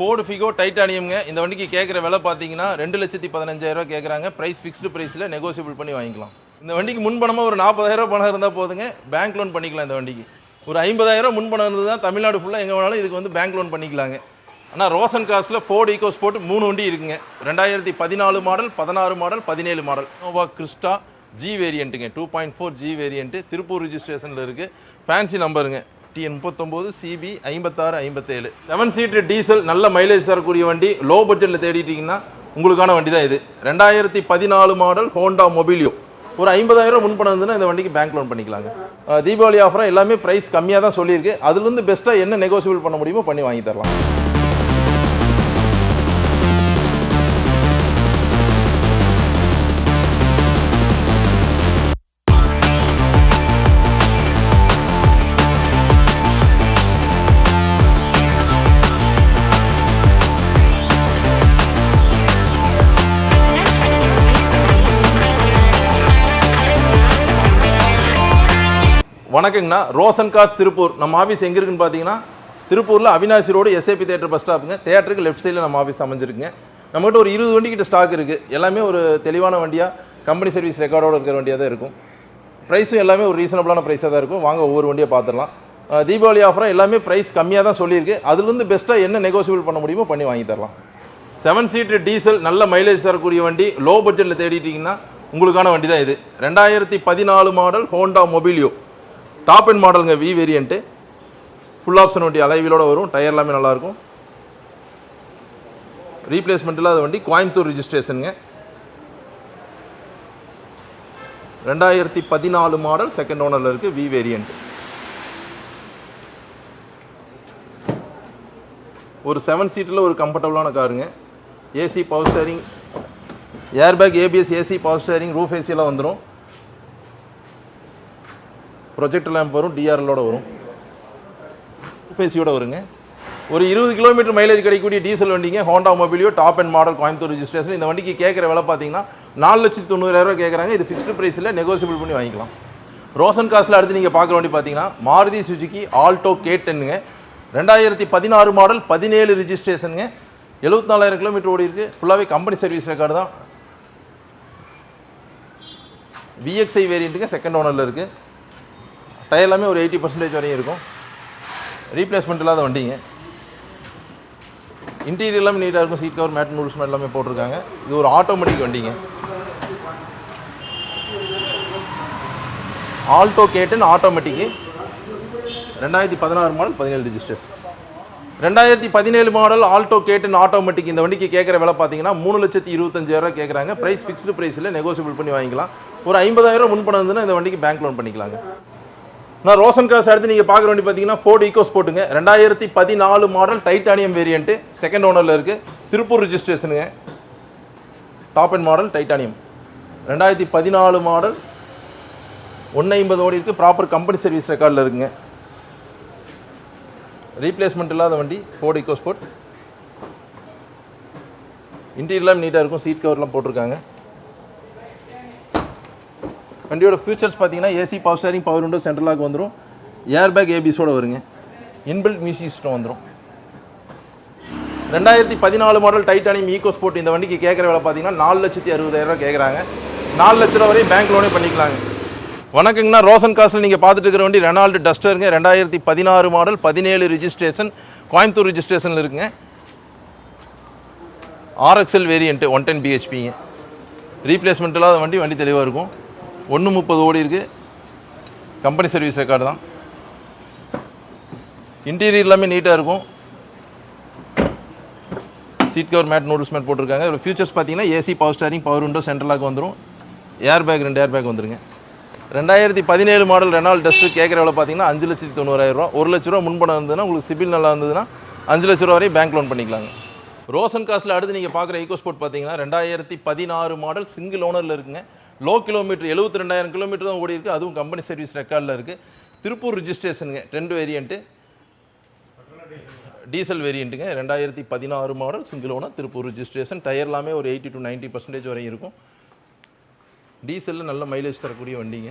Ford Figo டைட்டானியம்ங்க இந்த வண்டிக்கு கேட்குற விலை பார்த்தீங்கன்னா ரெண்டு லட்சத்தி பதினஞ்சாயிரரூவா கேட்குறாங்க ப்ரைஸ் ஃபிக்ஸ்டு ப்ரைஸில் நெகோசியபிள் பண்ணி வாங்கிக்கலாம். இந்த வண்டிக்கு முன்பணமாக ஒரு நாற்பதாயிரம் பணம் இருந்தால் போதுங்க. பேங்க் லோன் பண்ணிக்கலாம் இந்த வண்டிக்கு. ஒரு ஐம்பதாயிரம் முன்பணம் இருந்தது தான் தமிழ்நாடு ஃபுல்லாக எங்கே வேணாலும் இதுக்கு வந்து பேங்க் லோன் பண்ணிக்கலாங்க. ஆனால் ரோசன் காஸ்ட்டில் ஃபோர்டு ஈகோ ஸ்போர்ட் மூணு வண்டி இருக்குங்க. ரெண்டாயிரத்தி பதினாலு மாடல் பதினாறு மாடல் பதினேழு model Noah Crysta G வேரியண்ட்டுங்க two point four G variant Tiruppur ரிஜிஸ்ட்ரேஷனில் இருக்குது ஃபேன்சி நம்பருங்க டிஎன் முப்பத்தொம்போது சிபி ஐம்பத்தாறு ஐம்பத்தேழு. செவன் சீட்டு டீசல் நல்ல மைலேஜ் தரக்கூடிய வண்டி லோ பட்ஜெட்டில் தேடிட்டீங்கன்னா உங்களுக்கான வண்டி தான் இது. ரெண்டாயிரத்தி பதினாலு மாடல் ஹோண்டா மொபிலியோ ஒரு ஐம்பதாயிரம் முன்பணம் இருந்ததுன்னா இந்த வண்டிக்கு பேங்க் லோன் பண்ணிக்கலாங்க. தீபாவளி ஆஃபராக எல்லாமே ப்ரைஸ் கம்மியாக தான் சொல்லியிருக்கு அதுலேருந்து பெஸ்ட்டாக என்ன நெகோசியபிள் பண்ண முடியுமோ பண்ணி வாங்கி தரலாம். வணக்கங்கண்ணா. ரோசன் கார்ஸ் திருப்பூர். நம்ம ஆஃபீஸ் எங்கே இருக்குன்னு பார்த்தீங்கன்னா திருப்பூரில் Avinashi road SAP theatre bus ஸ்டாப்புங்க தேட்டருக்கு லெஃப்ட் சைடில் நம்ம ஆஃபீஸ் அமைஞ்சிருக்குங்க. நம்மகிட்ட ஒரு இருபது வண்டிக்கிட்ட ஸ்டாக் இருக்குது எல்லாமே ஒரு தெளிவான வண்டியாக கம்பெனி சர்வீஸ் ரெக்கார்டோடு இருக்கிற வண்டியாக தான் இருக்கும். ப்ரைஸும் எல்லாமே ஒரு ரீசனபிளான ப்ரைஸாக தான் இருக்கும். வாங்க ஒவ்வொரு வண்டியை பார்த்துடலாம் தீபாவளி ஆஃபராக எல்லாமே ப்ரைஸ் கம்மியாக தான் சொல்லியிருக்கு. அதுலேருந்து பெஸ்ட்டாக என்ன நெகோசியபிள் பண்ண முடியுமோ பண்ணி வாங்கி தரலாம். செவன் சீட்டு டீசல் நல்ல மைலேஜ் தரக்கூடிய வண்டி லோ பட்ஜெட்டில் தேடிட்டிங்கன்னா உங்களுக்கான வண்டி தான் இது. ரெண்டாயிரத்தி பதினாலு model Honda Mobilio top end மாடலுங்க வி வேரியண்ட்டு ஃபுல் ஆப்ஷன் வண்டி அலைவிலோட வரும். டயர் எல்லாமே நல்லாயிருக்கும். ரீப்ளேஸ்மெண்ட் இல்லாத வண்டி கோயம்புத்தூர் ரிஜிஸ்ட்ரேஷனுங்க ரெண்டாயிரத்தி பதினாலு மாடல் செகண்ட் ஓனரில் இருக்குது வி வேரியண்ட் ஒரு செவன் சீட்டில் ஒரு கம்ஃபர்டபுளான காருங்க. AC power steering airbag ABS AC power steering roof ஏசியெல்லாம் வந்துடும் ப்ரொஜெக்ட் லேம்ப் வரும் டிஆர்எல்லோட வரும். ரூஃப் வருங்க. ஒரு இருபது கிலோமீட்டர் மைலேஜ் கிடைக்கக்கூடிய டீசல் வண்டிங்க Honda Mobilio top end model Coimbatore registration இந்த வண்டிக்கு கேட்குற விலை பார்த்தீங்கன்னா நாலு லட்சத்தி தொண்ணூறாயிரம் கேட்குறாங்க. இது ஃபிக்ஸ்டு ப்ரைஸில் நெகோசியபிள் பண்ணி வாங்கிக்கலாம். ரோசன் காஸ்ட்டில் அடுத்து நீங்கள் பார்க்குற வண்டி பார்த்தீங்கன்னா மாருதி சுஜுக்கி ஆல்டோ கே டென்னுங்க ரெண்டாயிரத்தி பதினாறு மாடல் பதினேழு ரிஜிஸ்ட்ரேஷனுங்க எழுபத்தி நாலாயிரம் கிலோமீட்டர் ஓடி இருக்குது ஃபுல்லாகவே கம்பெனி சர்வீஸ் ரெக்கார்டு தான். விஎக்ஸ்ஐ வேரியண்ட்டுங்க செகண்ட் ஓனரில் இருக்குது டயர் எல்லாமே ஒரு எயிட்டி பர்சன்டேஜ் வரையும் இருக்கும். ரீப்ளேஸ்மெண்ட் இல்லாத வண்டிங்க. இன்டீரியர் எல்லாமே நீட்டாக இருக்கும். சீட் கவர் மேட் நூல்ஸ் எல்லாமே போட்டிருக்காங்க. இது ஒரு ஆட்டோமேட்டிக் வண்டிங்க. ஆல்டோ கேட்டன் ஆட்டோமேட்டிக்கு ரெண்டாயிரத்தி பதினாறு மாடல் பதினேழு ரிஜிஸ்டர்ஸ் ரெண்டாயிரத்தி பதினேழு மாடல் ஆல்டோ கேட்டுன்னு ஆட்டோமேட்டிக் இந்த வண்டிக்கு கேட்குற விலை பார்த்தீங்கன்னா மூணு லட்சத்தி இருபத்தஞ்சாயிரம் கேட்குறாங்க ப்ரைஸ் ஃபிக்ஸ்டு ப்ரைஸில் நெகோசியபிள் பண்ணி வாங்கிக்கலாம். ஒரு ஐம்பதாயிரம் முன்பணம் இருந்ததுன்னா இந்த வண்டிக்கு பேங்க் லோன் பண்ணிக்கலாங்க. நான் ரோசன் காசு அடுத்து நீங்கள் பார்க்குற வண்டி பார்த்தீங்கன்னா ஃபோர்டு ஈகோஸ் போட்டுங்க ரெண்டாயிரத்தி பதினாலு மாடல் டைட்டானியம் வேரியண்ட்டு செகண்ட் ஓனரில் இருக்குது திருப்பூர் ரிஜிஸ்ட்ரேஷனுங்க டாப் அண்ட் மாடல் டைட்டானியம் ரெண்டாயிரத்தி பதினாலு மாடல் ஒன்று ஐம்பது ஓடி இருக்குது ப்ராப்பர் கம்பெனி சர்வீஸ் ரெக்கார்டில் இருக்குங்க. ரீப்ளேஸ்மெண்ட் இல்லாத வண்டி ஃபோர்டு ஈகோ ஸ்போர்ட் இன்டீரியர்லாம் நீட்டாக இருக்கும். சீட் கவர்லாம் போட்டிருக்காங்க. வண்டியோட ஃபியூச்சர்ஸ் பார்த்தீங்கன்னா AC power steering power window சென்ட்ரலாக வந்துடும் ஏர் பேக் ஏபிஸோட வருங்க. இன்பில்ட் மியூசிக் சிஸ்டம் வந்துடும் ரெண்டாயிரத்தி பதினாலு மாடல் டைட்டானியம் ஈகோ ஸ்போர்ட் இந்த வண்டிக்கு கேட்குற வேலை பார்த்தீங்கன்னா நாலு லட்சத்தி அறுபதாயிரம் கேட்குறாங்க. நாலு லட்ச ரூபா வரையும் பேங்க் லோனே பண்ணிக்கலாங்க. வணக்கங்கண்ணா. ரோசன் காசில் நீங்கள் பார்த்துட்டு இருக்கிற வண்டி ரெனால்டு டஸ்டருங்க ரெண்டாயிரத்தி பதினாறு மாடல் பதினேழு ரிஜிஸ்ட்ரேஷன் கோயம்புத்தூர் ரிஜிஸ்ட்ரேஷனில் இருக்குங்க. ஆர்எக்ஸ்எல் வேரியண்ட்டு ஒன் டென் பிஹெச்பிங்க ரீப்ளேஸ்மெண்ட் இல்லாத வண்டி வண்டி தெளிவாக இருக்கும். ஒன்று முப்பது ஓடி இருக்குது கம்பெனி சர்வீஸ் ரெக்கார்டு தான். இன்டீரியர் எல்லாமே நீட்டாக இருக்கும். Seat cover mat noodles mat போட்டிருக்காங்க. இதில் ஃபியூச்சர்ஸ் பார்த்தீங்கன்னா AC power steering power window சென்ட்ரலாக வந்துடும் ஏர் பேக் ரெண்டு ஏர் பேக் வந்துருங்க. ரெண்டாயிரத்தி பதினேழு மாடல் ரெனால் டஸ்ட்டு கேட்குற விலை பார்த்தீங்கன்னா அஞ்சு லட்சத்தி தொண்ணூறாயிரம் ரூபா. ஒரு லட்ச ரூபா முன்பணம் இருந்ததுன்னா உங்களுக்கு சிபில் நல்லா இருந்ததுன்னா அஞ்சு லட்ச ரூபா வரையும் பேங்க் லோன் பண்ணிக்கலாங்க. ரோசன் காஸ்ட்டில் அடுத்து நீங்கள் பார்க்குற ஈகோ ஸ்போர்ட் பார்த்தீங்கன்னா ரெண்டாயிரத்தி பதினாறு மாடல் சிங்கிள் ஓனரில் இருக்குங்க. லோ கிலோமீட்டர் எழுபத்தி ரெண்டாயிரம் கிலோமீட்டர் தான் ஓடி இருக்குது அதுவும் கம்பெனி சர்வீஸ் ரெக்கார்டில் இருக்குது திருப்பூர் ரிஜிஸ்ட்ரேஷனுங்க டென்ட் வேரியண்ட்டு டீசல் வேரியண்ட்டுங்க ரெண்டாயிரத்தி பதினாறு model single owner Tiruppur registration tyre எல்லாமே ஒரு எயிட்டி டு 90% பர்சன்டேஜ் வரையும் இருக்கும். டீசலில் நல்ல மைலேஜ் தரக்கூடிய வண்டிங்க.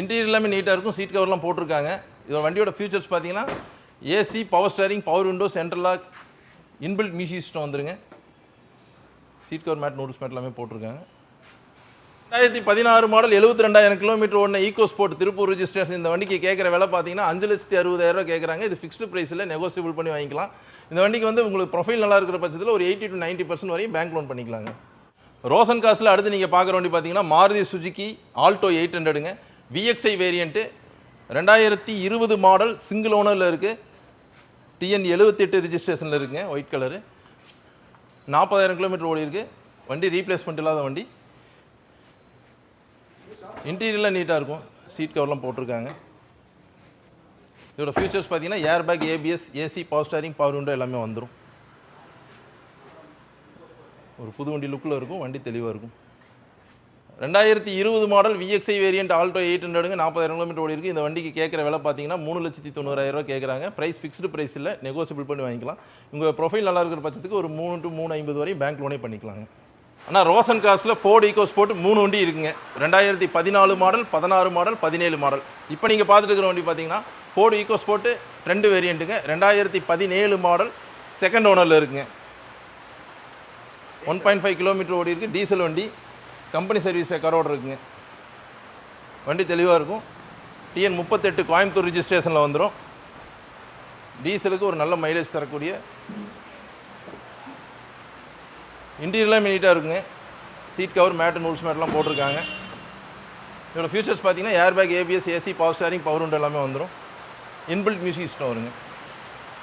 இன்டீரியர் எல்லாமே நீட்டாக இருக்கும். சீட் கவர்லாம் போட்டிருக்காங்க. இதோட வண்டியோட ஃபியூச்சர்ஸ் பார்த்தீங்கன்னா AC power steering power window central lock inbuilt music system வந்துருங்க. சீட் கவர் மேட் நோட்டீஸ் மேட் எல்லாமே போட்டிருக்காங்க. ரெண்டாயிரத்தி பதினாறு மாடல் எழுபத்தி ரெண்டாயிரம் கிலோமீட்டர் ஒன்று ஈகோ ஸ்போர்ட் திருப்பூர் ரிஜிஸ்ட்ரேஷன் இந்த வண்டிக்கு கேட்குற விலை பார்த்தீங்கன்னா அஞ்சு லட்சத்தி அறுபதாயிரம் ரூபா கேட்குறாங்க. இது ஃபிக்ஸ்டு ப்ரைஸில் நெகோசியபிள் பண்ணி வாங்கிக்கலாம். இந்த வண்டிக்கு வந்து உங்களுக்கு ப்ரொஃபைல் நல்லா இருக்கிற பட்சத்தில் ஒரு எயிட்டி டு 90% பர்சன்ட் வரையும் பேங்க் லோன் பண்ணிக்கலாங்க. ரோசன் காஸ்ட்டில் அடுத்து நீங்கள் பார்க்குற வண்டி பார்த்தீங்கன்னா மாருதி சுஜுக்கி ஆல்டோ எயிட் ஹண்ட்ரடுங்க விஎக்ஸ்ஐ வேரியண்ட்டு ரெண்டாயிரத்தி இருபது மாடல் சிங்கிள் ஓனரில் இருக்குது டிஎன் எழுபத்தெட்டு ரிஜிஸ்ட்ரேஷனில் இருக்குங்க ஒயிட் கலரு நாற்பதாயிரம் கிலோமீட்டர் ஓடி இருக்குது வண்டி ரீப்ளேஸ்மெண்ட் இல்லாத வண்டி. இன்டீரியர்லாம் நீட்டாக இருக்கும். சீட் கவர்லாம் போட்டிருக்காங்க. இதோட ஃபியூச்சர்ஸ் பார்த்தீங்கன்னா air bag ABS AC power steering power window எல்லாமே வந்துடும் ஒரு புது வண்டி லுக்கில் இருக்கும். வண்டி தெளிவாக இருக்கும். ரெண்டாயிரத்தி இருபது model VXI variant Alto eight ஹண்ட்ரடுங்க நாற்பதாயிரம் கிலோமீட்டர் ஓடி இருக்கு. இந்த வண்டிக்கு கேட்குற விலை பார்த்தீங்கன்னா மூணு லட்சத்தி தொண்ணூறாயிரம் ரூபா கேட்குறாங்க. ப்ரைஸ் ஃபிக்ஸ்டு ப்ரைஸ் இல்லை. நெகோசியபிள் பண்ணி வாங்கிக்கலாம். உங்கள் ப்ரொஃபைல் நல்லா இருக்கிற பட்சத்துக்கு ஒரு மூணு டு மூணு ஐம்பது வரையும் பேங்க் லோனே பண்ணிக்கலாங்க. ஆனால் ரோசன் காஸ்ட்டில் ஃபோர்டு ஈகோ ஸ்போர்ட் மூணு வண்டி இருக்குங்க. ரெண்டாயிரத்தி பதினாலு மாடல் பதினாறு மாடல் பதினேழு மாடல். இப்போ நீங்கள் பார்த்துட்டு இருக்கிற வண்டி பார்த்தீங்கன்னா ஃபோர்டு ஈகோ ஸ்போர்ட்டு ரெண்டு வேரியண்ட்டுங்க ரெண்டாயிரத்தி பதினேழு மாடல் செகண்ட் ஓனரில் இருக்குங்க. ஒன் பாயிண்ட் ஃபைவ் கிலோமீட்டர் ஓடி இருக்குது டீசல் வண்டி. கம்பெனி சர்வீஸ் கரோடு இருக்குங்க. வண்டி தெளிவாக இருக்கும். டிஎன் முப்பத்தெட்டு கோயம்புத்தூர் ரிஜிஸ்ட்ரேஷனில் வந்துடும் டீசலுக்கு ஒரு நல்ல மைலேஜ் தரக்கூடிய இன்டீரியர்லாம் நீட்டாக இருக்குங்க. சீட் கவர் மேட்டு நூல்ஸ் மேட்லாம் போட்டிருக்காங்க. இதோட ஃபியூச்சர்ஸ் பார்த்தீங்கன்னா air bag ABS AC power steering power உண்டு எல்லாமே வந்துடும் இன்பில்ட் மியூசிக் சிஸ்டம் வருங்க.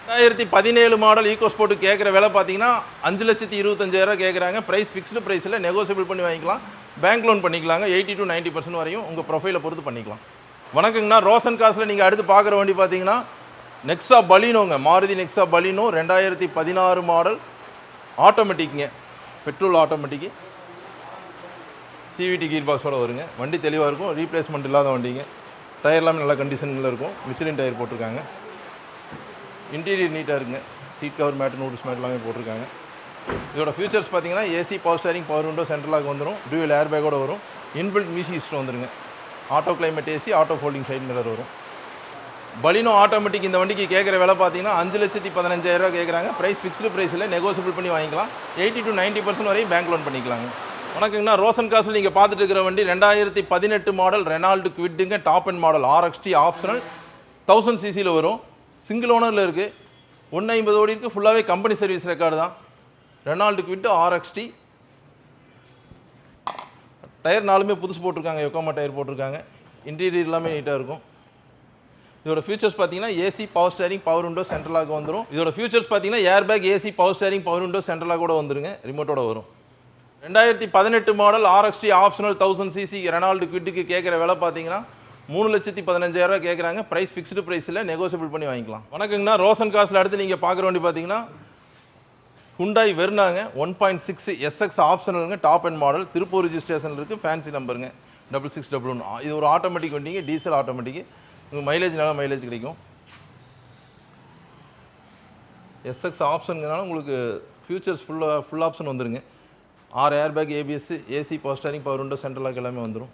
ரெண்டாயிரத்தி பதினேழு மாடல் ஈகோ ஸ்போர்ட்டு கேட்குற விலை பார்த்தீங்கன்னா அஞ்சு லட்சத்தி இருபத்தஞ்சாயிரம் கேட்குறாங்க ப்ரைஸ் ஃபிக்ஸ்டு ப்ரைஸில் நெகோசியபிள் பண்ணி வாங்கிக்கலாம். பேங்க் லோன் பண்ணிக்கலாங்க. எயிட்டி டு 90% பர்சன்ட் வரையும் உங்கள் ப்ரொஃபைலை பொறுத்து பண்ணிக்கலாம். வணக்கங்கண்ணா. ரோசன் காசில் நீங்கள் அடுத்து பார்க்குற வண்டி பார்த்தீங்கன்னா நெக்ஸா பலினோங்க மாருதி நெக்ஸா பலினோ ரெண்டாயிரத்தி பதினாறு மாடல். ஆட்டோமேட்டிக்குங்க பெட்ரோல் ஆட்டோமேட்டிக்கு சிவிடி கீர் பாக்ஸோடு வருங்க. வண்டி தெளிவாக இருக்கும். ரீப்ளேஸ்மெண்ட் இல்லாத வண்டிங்க. டயர் எல்லாமே நல்ல கண்டிஷனில் இருக்கும். மிச்சிலின் டயர் போட்டிருக்காங்க. இன்டீரியர் நீட்டாக இருக்குங்க. Seat cover mat noodles mat எல்லாமே போட்டிருக்காங்க. இதோட ஃபியூச்சர்ஸ் பார்த்தீங்கன்னா AC power steering power window சென்ட்ரலாக வந்துடும் டியூவல் ஏர் பேக்கோட வரும். இன்பில்ட் மியூசிக் சிஸ்டம் வந்துருங்க. Auto climate AC auto folding side mirror வரும். பலினோ ஆட்டோமேட்டிக் இந்த வண்டிக்கு கேட்குற விலை பார்த்தீங்கன்னா அஞ்சு லட்சத்தி பதினஞ்சாயிரரூவா கேட்குறாங்க. ப்ரைஸ் ஃபிக்ஸ்டு ப்ரைஸில் நெகோசியபிள் பண்ணி வாங்கிக்கலாம். எயிட்டி டு 90% பர்சன்ட் வரையும் பேங்க் லோன் பண்ணிக்கலாங்க. வணக்கங்கண்ணா. ரோசன் காசில் நீங்கள் பார்த்துட்டு இருக்கிற வண்டி ரெண்டாயிரத்தி பதினெட்டு model Renault குவிட்டுங்க top end model RXT optional thousand சிசியில் வரும். சிங்கிள் ஓனரில் இருக்குது ஒன்று ஐம்பது ஓடி இருக்குது ஃபுல்லாகவே கம்பெனி சர்வீஸ் ரெக்கார்டு தான். ரெனால்டு குவிட்டு ஆர்எக்ஸ்டி டயர் நாலுமே புதுசு போட்டிருக்காங்க. எக்கோமா டயர் போட்டிருக்காங்க. இன்டீரியர் எல்லாமே நீட்டாக இருக்கும். இதோட ஃபியூச்சர்ஸ் பார்த்தீங்கன்னா AC power steering power window சென்ட்ரலாக வந்துடும் இதோட ஃபியூச்சர்ஸ் பார்த்தீங்கன்னா air bag AC power steering power window சென்ட்ரலாக கூட வந்துருங்க. ரிமோட்டோட வரும். ரெண்டாயிரத்தி பதினெட்டு model RXT optional thousand CC Renault குவிட்டுக்கு கேட்குற விலை பார்த்தீங்கன்னா மூணு லட்சத்தி பதினஞ்சாயிரரூவா கேட்குறாங்க ப்ரைஸ் ஃபிக்ஸ்டு ப்ரைஸில் நெகோசியபிள் பண்ணி வாங்கிக்கலாம். வணக்கங்கண்ணா ரோசன் காஸ்ட்டில் அடுத்து நீங்கள் பார்க்குற வண்டி பார்த்தீங்கன்னா ஹுண்டாய் வெர்னாங்க ஒன் பாயிண்ட் சிக்ஸ் எஸ்எக்ஸ் ஆப்ஷனலுங்க டாப் அண்ட் மாடல் திருப்பூர் ரிஜிஸ்ட்ரேஷனில் இருக்குது ஃபேன்சி நம்பருங்க டபுள் சிக்ஸ் டபுள் ஒன் இது ஒரு ஆட்டோமேட்டிக் வண்டிங்க டீசல் ஆட்டோமேட்டிக் உங்களுக்கு மைலேஜ் நல்லா மைலேஜ் கிடைக்கும். எஸ்எக்ஸ் ஆப்ஷனுங்கனால உங்களுக்கு ஃபியூச்சர்ஸ் ஃபுல்லாக ஃபுல் ஆப்ஷன் வந்துருங்க. ஆறு air bag ABS AC power steering power window central lock எல்லாமே வந்துடும்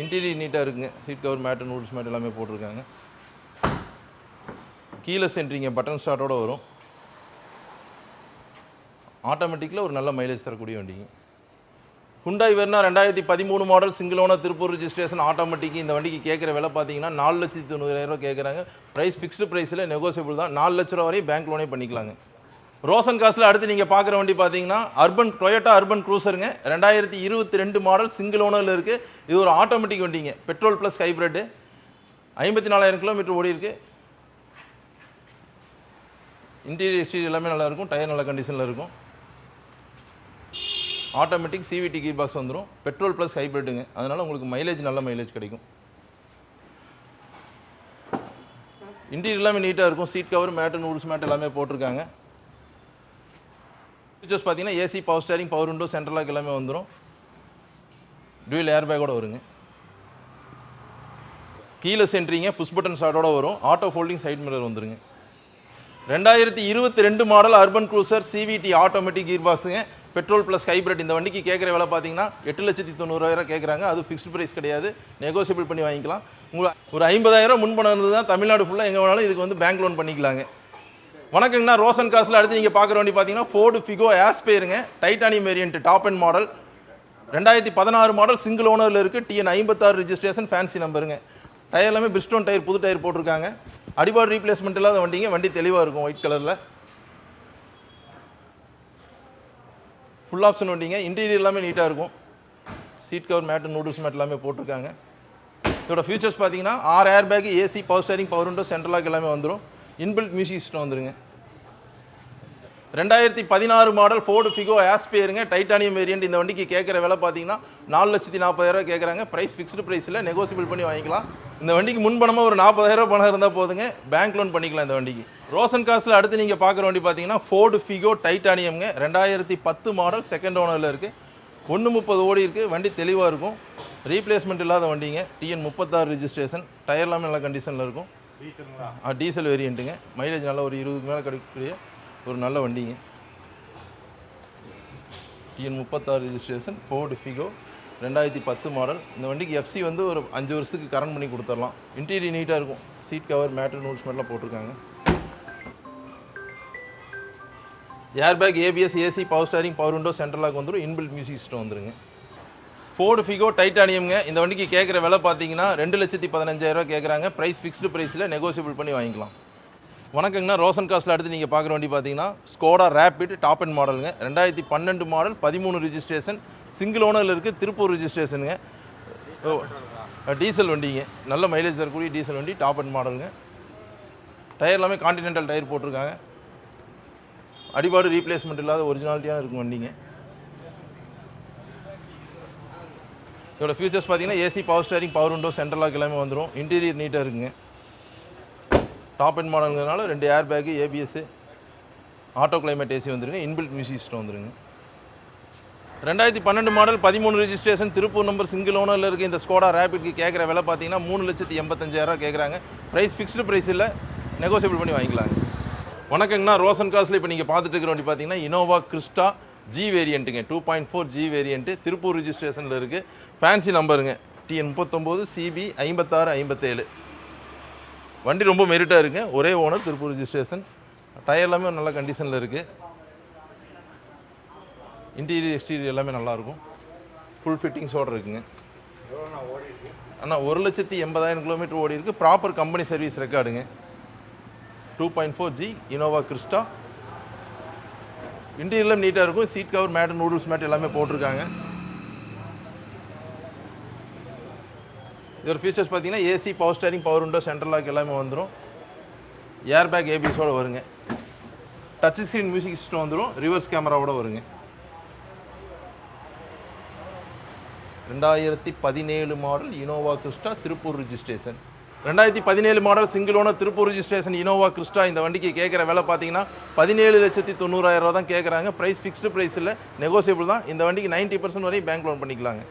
இன்டீரியர் நீட்டாக இருக்குங்க. சீட் கவர் மேட்டு நூல்ஸ் மேட் எல்லாமே போட்டிருக்காங்க. கீழே சென்ட்ரிங்க பட்டன் ஸ்டார்ட்டோட வரும். ஆட்டோமேட்டிக்கில் ஒரு நல்ல மைலேஜ் தரக்கூடிய வண்டிங்க. ஹுண்டாய் வெர்னா ரெண்டாயிரத்தி பதிமூணு model single owner Tiruppur registration automatic இந்த வண்டிக்கு கேட்குற விலை பார்த்தீங்கன்னா நாலு லட்சத்தி தொண்ணூறாயிரம் கேட்குறாங்க. ப்ரைஸ் ஃபிக்ஸ்டு ப்ரைஸில் நெகோசியபிள் தான். நாலு லட்ச ரூபா வரையும் பேங்க் லோனே பண்ணிக்கலாங்க. ரோசன் காஸ்ட்டில் அடுத்து நீங்கள் பார்க்குற வண்டி பார்த்தீங்கன்னா அர்பன் டொயோட்டா அர்பன் க்ரூசருங்க ரெண்டாயிரத்தி இருபத்தி ரெண்டு மாடல் சிங்கிள் ஓனரில் இருக்குது இது ஒரு ஆட்டோமேட்டிக் வண்டிங்க. பெட்ரோல் ப்ளஸ் ஹைப்ரிட்டு ஐம்பத்தி நாலாயிரம் கிலோமீட்டர் ஓடி இருக்குது இன்டீரியர் எக்ஸ்டீரியர் எல்லாமே நல்லாயிருக்கும் டயர் நல்ல கண்டிஷனில் இருக்கும். ஆட்டோமேட்டிக் சிவிடி கீர் பாக்ஸ் வந்துடும் பெட்ரோல் ப்ளஸ் ஹைப்ரிட்டுங்க அதனால் உங்களுக்கு மைலேஜ் நல்ல மைலேஜ் கிடைக்கும். இன்டீரியர் எல்லாமே நீட்டாக இருக்கும். சீட் கவர் மேட்டு நூல்ஸ் மேட் எல்லாமே போட்டிருக்காங்க. ஃபீச்சர்ஸ் பார்த்தீங்கன்னா AC power steering power window central lock எல்லாமே வந்துடும் டூயல் ஏர் பேக்கோட வருங்க. கீழே சென்ட்ரிங்க புஷ் பட்டன் ஸ்டார்ட்டோட வரும். ஆட்டோ ஃபோல்டிங் சைட் மிரர் வந்துருங்க. ரெண்டாயிரத்தி இருபத்தி ரெண்டு model urban cruiser CVT automatic gear பாக்ஸுங்க petrol plus hybrid இந்த வண்டிக்கு கேட்குற விலை பார்த்தீங்கன்னா எட்டு லட்சத்தி தொண்ணூறாயிரம் கேட்குறாங்க. அது ஃபிக்ஸ்டு ப்ரைஸ் கிடையாது. நெகோசியபிள் பண்ணி வாங்கிக்கலாம். உங்களுக்கு ஒரு ஐம்பதாயிரம் முன்பணம் இருந்தது தான் தமிழ்நாடு ஃபுல்லாக எங்கே வேணாலும் இதுக்கு வந்து பேங்க் லோன் பண்ணிக்கலாங்க. வணக்கங்கண்ணா. ரோசன் காசில் அடுத்து நீங்கள் பார்க்குற வண்டி பார்த்தீங்கன்னா Ford Figo ஆஸ்பேருங்க titanium variant top end model ரெண்டாயிரத்தி பதினாறு மாடல் சிங்கிள் ஓனரில் இருக்குது டிஎன் ஐம்பத்தாறு ரிஜிஸ்ட்ரேஷன் ஃபேன்சி நம்பருங்க டயர் எல்லாமே பிரிஸ்டோன் டயர் புது டயர் போட்டிருக்காங்க. அடிபாடு ரீப்ளேஸ்மெண்ட் இல்லாத வண்டிங்க. வண்டி தெளிவாக இருக்கும் ஒயிட் கலரில் ஃபுல் ஆப்ஷன் வண்டிங்க. இன்டீரியர் எல்லாமே நீட்டாக இருக்கும். Seat cover mat noodles mat எல்லாமே போட்டிருக்காங்க. இதோட ஃபியூச்சர்ஸ் பார்த்தீங்கன்னா ஆறு air bag AC power steering power window central lock எல்லாமே வந்துடும் இன்பில்ட் மியூசிக் சிஸ்டம் வந்துருங்க. ரெண்டாயிரத்தி பதினாறு மாடல் ஃபோர்டு ஃபிகோ ஆஸ்பியருங்க டைட்டானியம் வேரியன்ட் இந்த வண்டிக்கு கேட்குற விலை பார்த்தீங்கன்னா நாலு லட்சத்தி நாற்பதாயிரம் கேட்குறாங்க. ப்ரைஸ் ஃபிக்ஸ்டு ப்ரைஸில் நெகோசியபிள் பண்ணி வாங்கிக்கலாம். இந்த வண்டிக்கு முன்பணமாக ஒரு நாற்பதாயிரம் பணம் இருந்தால் போதுங்க. பேங்க் லோன் பண்ணிக்கலாம் இந்த வண்டிக்கு. ரோசன் காசில் அடுத்து நீங்கள் பார்க்குற வண்டி பார்த்தீங்கன்னா ஃபோர்டு ஃபிகோ டைட்டானியம்ங்க ரெண்டாயிரத்தி பத்து மாடல் செகண்ட் ஓனரில் இருக்குது ஒன்று முப்பது ஓடி இருக்குது வண்டி தெளிவாக இருக்கும். ரீப்ளேஸ்மெண்ட் இல்லாத வண்டிங்க. டிஎன் முப்பத்தாறு ரிஜிஸ்ட்ரேஷன் டயர் நல்ல கண்டிஷனில் இருக்கும். ஆ டீசல் வேரியண்ட்டுங்க. மைலேஜ் நல்லா ஒரு இருபதுக்கு மேலே கிடைக்கக்கூடிய ஒரு நல்ல வண்டிங்க. டிஎன் முப்பத்தாறு ரிஜிஸ்ட்ரேஷன் ஃபோர்டு ஃபிகோ ரெண்டாயிரத்தி பத்து மாடல் இந்த வண்டிக்கு எஃப்சி வந்து ஒரு அஞ்சு வருஷத்துக்கு கரண்ட் பண்ணி கொடுத்துடலாம். இன்டீரியர் நீட்டாக இருக்கும். சீட் கவர் மேட்ரு நூல்ஸ் மேட்லாம் போட்டிருக்காங்க. Airbag ABS AC power steering power window central lock வந்துடும். இன்பில்ட் மியூசிக் சிஸ்டம் வந்துருங்க. ஃபோர்டு ஃபிகோ டைட்டானியம்ங்க இந்த வண்டிக்கு கேட்குற விலை பார்த்தீங்கன்னா ரெண்டு லட்சத்தி பதினஞ்சாயிரரூவா கேட்குறாங்க ப்ரைஸ் ஃபிக்ஸ்டு ப்ரைஸில் நெகோசியபிள் பண்ணி வாங்கிக்கலாம். வணக்கங்கண்ணா. ரோசன் காஸ்ட்டில் அடுத்து நீங்கள் பார்க்குற வண்டி பார்த்தீங்கன்னா ஸ்கோடா ரேபிட் டாப் அண்ட் மாடலுங்க ரெண்டாயிரத்தி பன்னெண்டு மாடல் பதிமூணு ரிஜிஸ்ட்ரேஷன் சிங்கிள் ஓனரில் இருக்குது திருப்பூர் ரிஜிஸ்ட்ரேஷனுங்க ஓ டீசல் வண்டிங்க. நல்ல மைலேஜ் தரக்கூடிய டீசல் வண்டி டாப் அண்ட் மாடலுங்க டயர் எல்லாமே கான்டினென்டல் டயர் போட்டிருக்காங்க. அடிபாடு ரீப்ளேஸ்மெண்ட் இல்லாத ஒரிஜினாலிட்டியாக இருக்கும் வண்டிங்க. இதோட ஃபியூச்சர்ஸ் பார்த்தீங்கன்னா AC power steering power window central lock எல்லாமே வந்துடும் இன்டீரியர் நீட்டாக இருக்குங்க. டாப் அண்ட் மாடலுங்கிறதுனால ரெண்டு air bag ABS auto climate AC வந்துருங்க. இன்பில்ட் மியூசிக் சிஸ்டம் வந்துருங்க. ரெண்டாயிரத்தி பன்னெண்டு மாடல் பதிமூணு ரிஜிஸ்ட்ரேஷன் திருப்பூர் நம்பர் சிங்கிள் ஓனரில் இருக்க இந்த ஸ்கோடா ரேபிட்க்கு கேட்குற விலை பார்த்தீங்கன்னா மூணு லட்சத்தி எண்பத்தஞ்சாயிரரூவா கேட்குறாங்க ப்ரைஸ் ஃபிக்ஸ்டு ப்ரைஸ் இல்லை. நெகோசியபிள் பண்ணி வாங்கிக்கலாங்க. வணக்கங்கண்ணா. ரோசன் காஸ்ட்டில் இப்போ நீங்கள் பார்த்துட்டு இருக்கிற வண்டி பார்த்தீங்கன்னா Innova Crysta G வேரியண்ட்டுங்க two point four G variant Tiruppur ரிஜிஸ்ட்ரேஷனில் இருக்குது ஃபேன்சி நம்பருங்க டிஎன் முப்பத்தொம்போது சிபி ஐம்பத்தாறு ஐம்பத்தேழு. வண்டி ரொம்ப மெரிட்டாக இருக்குங்க ஒரே ஓனர் திருப்பூர் ரிஜிஸ்ட்ரேஷன் டயர் எல்லாமே நல்ல கண்டிஷனில் இருக்குது இன்டீரியர் எக்ஸ்டீரியர் எல்லாமே நல்லாயிருக்கும் ஃபுல் ஃபிட்டிங்ஸோடு இருக்குங்க. அண்ணா ஒரு லட்சத்தி எண்பதாயிரம் கிலோமீட்டர் ஓடி இருக்குது proper company service ரெக்கார்டுங்க two point four G Innova Crysta இன்டீரியர்லாம் நீட்டாக இருக்கும். Seat cover mat noodles mat எல்லாமே போட்டிருக்காங்க. இதோட ஃபீச்சர்ஸ் பார்த்தீங்கன்னா AC power steering power window central lock எல்லாமே வந்துடும் ஏர் பேக் ஏபிஎஸோடு வருங்க. டச் ஸ்க்ரீன் மியூசிக் சிஸ்டம் வந்துடும் ரிவர்ஸ் கேமராவோட வருங்க. ரெண்டாயிரத்தி பதினேழு model Innova Crysta Tiruppur registration ரெண்டாயிரத்தி பதினேழு model single owner Tiruppur registration Innova Crysta இந்த வண்டிக்கு கேட்குற விலை பார்த்தீங்கன்னா பதினேழு லட்சத்தி தொண்ணூறாயிரம் ரூபா தான் கேட்குறாங்க. ப்ரைஸ் ஃபிக்ஸ்டு ப்ரைஸ் இல்லை நெகோசியபிள் தான். இந்த வண்டிக்கு நைன்ட்டி பர்சன்ட் வரையும் பேங்க் லோன் பண்ணிக்கலாங்க.